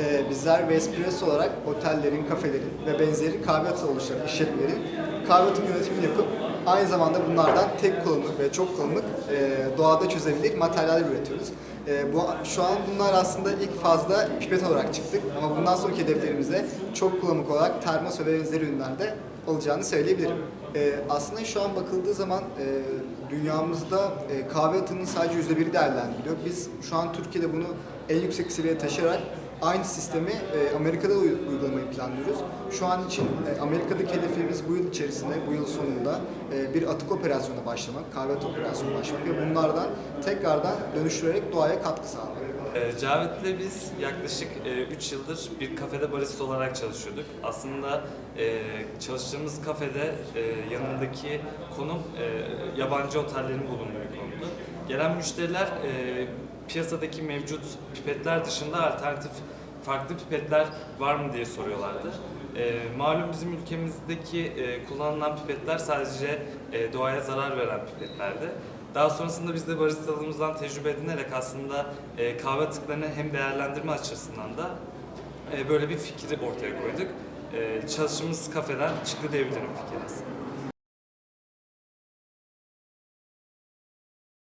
Ee, bizler Vespresso olarak otellerin, kafelerin ve benzeri kahve atığı oluşturan işletmelerin kahve atığı yönetimini yapıp aynı zamanda bunlardan tek kullanımlık ve çok kullanımlık e, doğada çözebilir materyaller üretiyoruz. E, bu Şu an bunlar aslında ilk fazda pipet olarak çıktık ama bundan sonraki hedeflerimizde çok kullanımlık olarak termos ve benzeri ürünlerde olacağını söyleyebilirim. E, aslında şu an bakıldığı zaman e, dünyamızda e, kahve atığının sadece %1'i değerlendiriliyor. Biz şu an Türkiye'de bunu en yüksek seviyeye taşıyarak Aynı sistemi e, Amerika'da uy- uygulamayı planlıyoruz. Şu an için e, Amerika'daki hedefimiz bu yıl içerisinde, bu yıl sonunda e, bir atık operasyona başlamak, kahve atık operasyonu başlamak ve bunlardan tekrardan dönüştürerek doğaya katkı sağlamak. Ee, Cavit'le biz yaklaşık 3 yıldır bir kafede barista olarak çalışıyorduk. Aslında e, çalıştığımız kafede e, yanındaki konum e, yabancı otellerin bulunduğu konumdu. Gelen müşteriler e, piyasadaki mevcut pipetler dışında alternatif farklı pipetler var mı diye soruyorlardı. E, malum bizim ülkemizdeki e, kullanılan pipetler sadece e, doğaya zarar veren pipetlerdi. Daha sonrasında biz de baristalığımızdan tecrübe edinerek aslında e, kahve atıklarını hem değerlendirme açısından da e, böyle bir fikri ortaya koyduk. E, çalıştığımız kafeden çıktı diyebilirim fikir aslında.